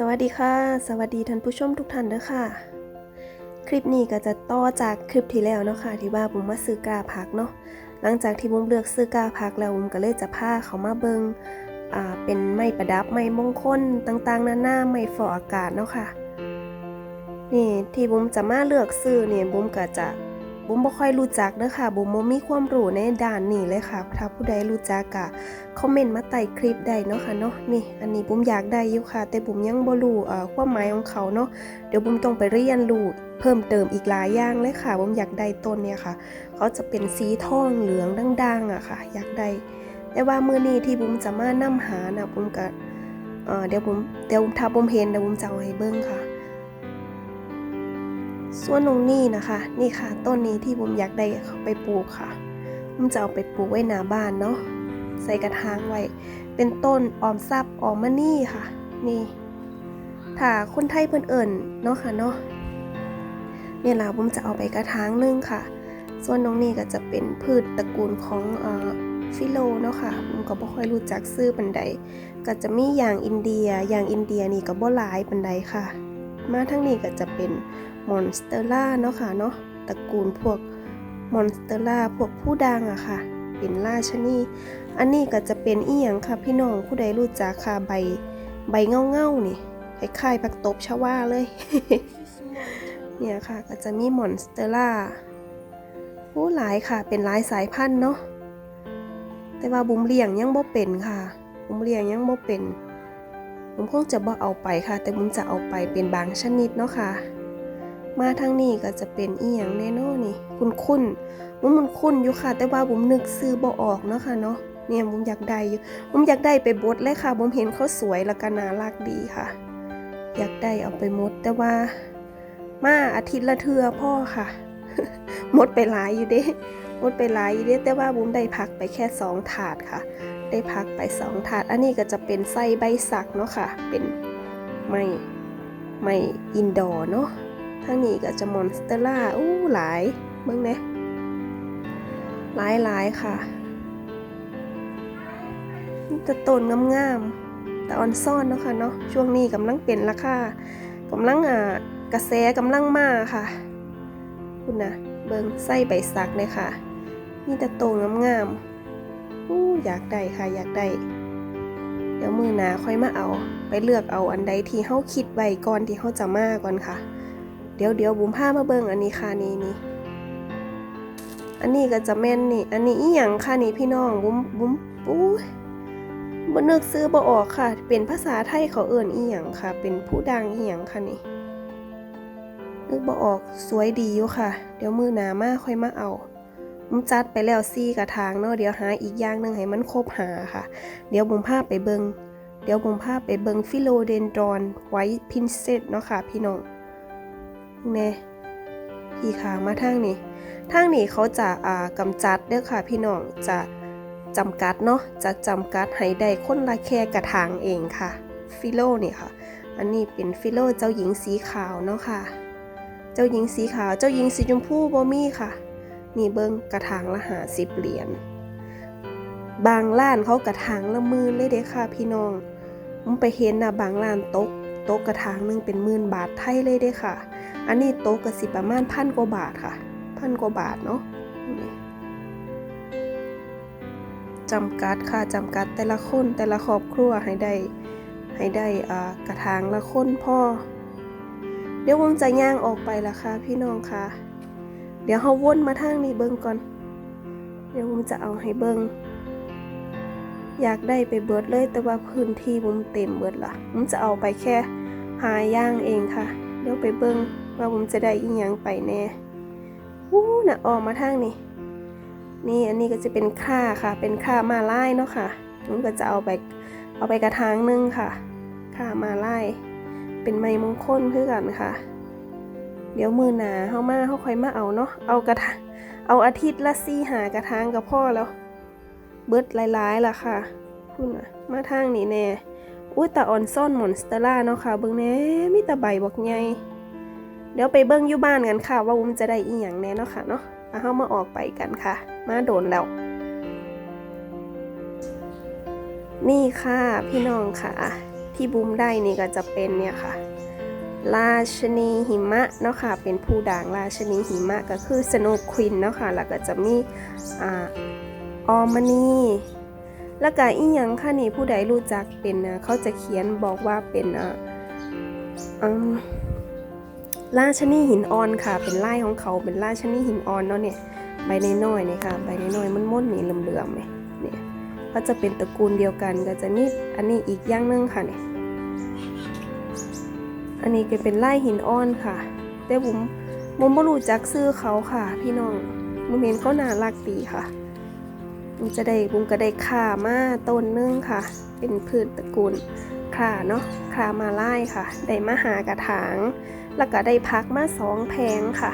สวัสดีค่ะ สวัสดีท่านผู้ชมทุกท่านเด้อค่ะ คลิปนี้ก็จะต่อจากคลิปที่แล้วเนาะค่ะที่ว่าบุ้มมาซื้อกาผักเนาะหลังจากที่บุ้มเลือกซื้อกาผักแล้วบุ้มก็เลยจะพาเขามาเบิงอ่าเป็นไม้ประดับไม้มงคลต่างๆนานาไม้ฟอกอากาศเนาะค่ะนี่ที่บุ้มจะมาเลือกซื้อเนี่ยบุ้มก็จะ บุ้มบ่ค่อยรู้จักเด้อค่ะ บุ้มบ่มีความรู้ในด้านนี้เลยค่ะ ถ้าผู้ใดรู้จักก็คอมเมนต์มาใต้คลิปได้เนาะค่ะเนาะนี่ อันนี้บุ้มอยากได้อยู่ค่ะ แต่บุ้มยังบ่รู้เอ่อความหมายของเขาเนาะเดี๋ยวบุ้มต้องไปเรียนรู้เพิ่มเติมอีกหลายอย่างเลยค่ะบุ้มอยากได้ต้นเนี่ยค่ะ เขาจะเป็นสีทองเหลืองด่างๆอะค่ะ อยากได้แต่ว่ามื้อนี้ที่บุ้มจะมานํหานะบุ้มก็เอ่อเดี๋ยวบุ้มเดี๋ยวถ้าบุ้มเห็นเดี๋ยวบุ้มจะเอาให้เบิ่งค่ะ ส่วนตรงนี้นะคะ นี่ค่ะ ต้นนี้ที่บุมอยากได้เขาไปปลูกค่ะบุมจะเอาไปปลูกไว้หน้าบ้านเนาะใส่กระถางไว้ เป็นต้นออมทรัพย์ออมมะนี่ค่ะ นี่ถ้าคนไทยเพิ่นเอิ่นเนาะค่ะเนาะเนี่ยล่ะบุมจะเอาไปกระถางนึงค่ะ ส่วนตรงนี้ก็จะเป็นพืชตระกูลของเอ่อฟิโลเนาะค่ะผมก็บ่ค่อยรู้จักซื้อปันใด ก็จะมีอย่างอินเดีย อย่างอินเดียนี่ก็บ่หลายปันใดค่ะ มาทั้งนี้ก็จะเป็น มอนสเตอร่าเนาะค่ะเนาะตระกูลพวกมอนสเตอร่าพวกผู้ดังอะค่ะ เป็นราชนีอันนี้ก็จะเป็นอีหยังค่ะพี่น้องผู้ใดรู้จักค่ะใบใบเงาเงาๆนี่คล้ายๆผักตบชว่าเลย เนี่ยค่ะก็จะมีมอนสเตอร่าผู้หลายค่ะเป็นหลายสายพันธุ์เนาะแต่ว่าบุมเลี้ยงยังบ่เป็นค่ะบุมเลี้ยงยังบ่เป็นผมคงจะบ่เอาไปค่ะ แต่บุมจะเอาไปเป็นบางชนิดเนาะค่ะ มาทางนี้ก็จะเป็นอีหยังแน่นอนนี่ คุณคุณบุมมันคุ้นอยู่ค่ะ แต่ว่าบุมนึกซื้อบ่ออกเนาะค่ะเนาะเนี่ยบุมอยากได้อยู่บุมอยากได้ไปบดเลยค่ะบุมเห็นเขาสวยแล้วก็น่ารักดีค่ะ อยากได้เอาไปมดแต่ว่า มาอาทิตย์ละเทือพ่อค่ะมดไปหลายอยู่เด้มดไปหลายอยู่เด้แต่ว่าบุมได้พักไปแค่สองถาดค่ะ ได้พักไปสองถาด อันนี้ก็จะเป็นไส้ใบสักเนาะค่ะ เป็นไม้ไม้อินดอร์เนาะ ทางนี้ก็จะมอนสเตอร่าอู้หลายเบิ่งนะหลายหลายๆค่ะนี่จะต้นงามๆแต่ออนซ่อนเนาะค่ะเนาะช่วงนี้กำลังเป็นราคากำลังอ่ากระแสกำลังมาค่ะ คุณนะเบิ่งไส้ใบสักเลยค่ะนี่แต่โตงามๆอู้อยากได้ค่ะอยากได้เดี๋ยวมือหนาค่อยมาเอา ไปเลือกเอาอันใดที่เฮาคิดไว้ก่อนที่เฮาจะมาก่อนค่ะ เดี๋ยวเดี๋ยวบุมพามาเบิ่งอันนี้ค่ะนี่นี่อันนี้ก็จะแม่นนี่ อันนี้อีหยังค่ะนี่พี่น้องบุมบุมอู้ยบ่นึกซื้อบ่ออกค่ะ เป็นภาษาไทยเขาเอิ่นอีหยังค่ะ เป็นผู้ดังอีหยังค่ะนี่นึกบ่ออกสวยดีอยู่ค่ะ เดี๋ยวมือหนามาค่อยมาเอาบุมจัดไปแล้วซี่กระถางเนาะเดี๋ยวหาอีกอย่างหนึ่งให้มันครบหาค่ะ เดี๋ยวบุมพาไปเบิงเดี๋ยวบุมพาไปเบิงฟิโลเดนดรอนไวท์พินเซตเนาะค่ะพี่น้อง แน่พี่ขามาทางนี้ทางนี้เขาจะอ่ากำจัดเด้อค่ะพี่น้องจะจำกัดเนาะจะจำกัดให้ได้คนละแค่กระถางเองค่ะ ฟิโลนี่ค่ะ อันนี้เป็นฟิโลเจ้าหญิงสีขาวเนาะค่ะ เจ้าหญิงสีขาว เจ้าหญิงสีชมพูบ่มีค่ะ นี่เบิ้งกระถางละหาสิบเหรียญบางร้านเขากระถางละหมื่นเลยเด้ค่ะ พี่น้องผมไปเห็นนะบางร้านต๊ะโต๊ะกระถางนึงเป็นหมื่นบาทไทยเลยเด้ค่ะ อันนี้โต๊ะก็สิประมาณพันกว่าบาทค่ะ พันกว่าบาทเนาะจำกัดค่ะจำกัดแต่ละคนแต่ละครอบครัวให้ได้ให้ได้กระถางละคนพ่อ เดี๋ยวผมจะย่างออกไปละค่ะพี่น้องค่ะ เดี๋ยวเขาวนมาทางนี้เบิ้งก่อน เดี๋ยวผมจะเอาให้เบิ้งอยากได้ไปเบิดเลยแต่ว่าพื้นที่ผมเต็มเบิดละผมจะเอาไปแค่หาย่างเองค่ะ เดี๋ยวไปเบิ้ง ว่าผมจะได้อีหยังไปแน่วู้น่ะออกมาทางนี้นี่อันนี้ก็จะเป็นค่าค่ะ เป็นค่ามาไล่เนาะค่ะผมก็จะเอาไปเอาไปกระถางนึงค่ะค่ามาไล่เป็นไม้มงคลคือกันค่ะ เดี๋ยวมือหนาเฮามาเฮาค่อยมาเอาเนาะเอากระถางเอาอาทิตย์ละสี่หากระถางกับพ่อแล้ว เบิดหลายๆล่ะค่ะคุณน่ะมาทางนี้แน่อุ้ยตาออนซ่อนมอนสเตอร่าเนาะค่ะเบิ่งแน่มีตาใบบอกใหญ่เดี๋ยวไปเบิ่งอยู่บ้านกันค่ะ ว่าวุ้มจะได้อีหยังแน่เนาะค่ะเนาะเอาเฮามาออกไปกันค่ะ มาโดนแล้ว นี่ค่ะพี่น้องค่ะ ที่บุ้มได้นี่ก็จะเป็นเนี่ยค่ะ ราชนีหิมะเนาะค่ะ เป็นผู้ด่างราชนีหิมะก็คือสโนควินเนาะค่ะ แล้วก็จะมีอ่าออมานีแล้วก็อีหยังค่ะนี่ผู้ใดรู้จักเป็นเขาจะเขียนบอกว่าเป็นอ่า ราชนีหินอ่อนค่ะ เป็นลายของเขาเป็นราชนีหินอ่อนเนาะเนี่ยใบน้อยๆเนี่ยค่ะใบน้อยๆมันม่นนี่เหลื่อมๆเนี่ยเนี่ยก็จะเป็นตระกูลเดียวกันก็จะมีอันนี้อีกอย่างนึงค่ะเนี่ยอันนี้ก็เป็นไล่หินอ่อนค่ะ แต่ผมมไม่รู้จักซื้อเขาค่ะ พี่น้องมุมเห็นเขาน่ารักดีค่ะผมจะได้ผมก็ได้ข่ามาต้นนึงค่ะ เป็นพืชตระกูล ขาเนาะขามาไล่ค่ะ ได้มาหากระถาง แล้วก็ได้พักมาสองแพงค่ะ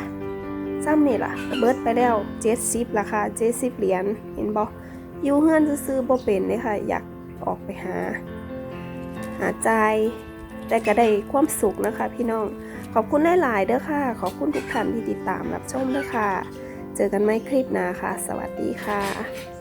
ซ้ำนี่ล่ะ เบิดไปแล้วเจ็ดสิบราคาเจ็ดสิบเหรียญเห็นบอกอยู่เฮือนซื้อบ่เป็นเลยค่ะ อยากออกไปหา หาใจ แต่ก็ได้ความสุขนะคะ พี่น้อง ขอบคุณหลายๆเด้อค่ะ ขอบคุณทุกท่านที่ติดตามรับชมเด้อค่ะ เจอกันไหมคลิปหน้าค่ะ สวัสดีค่ะ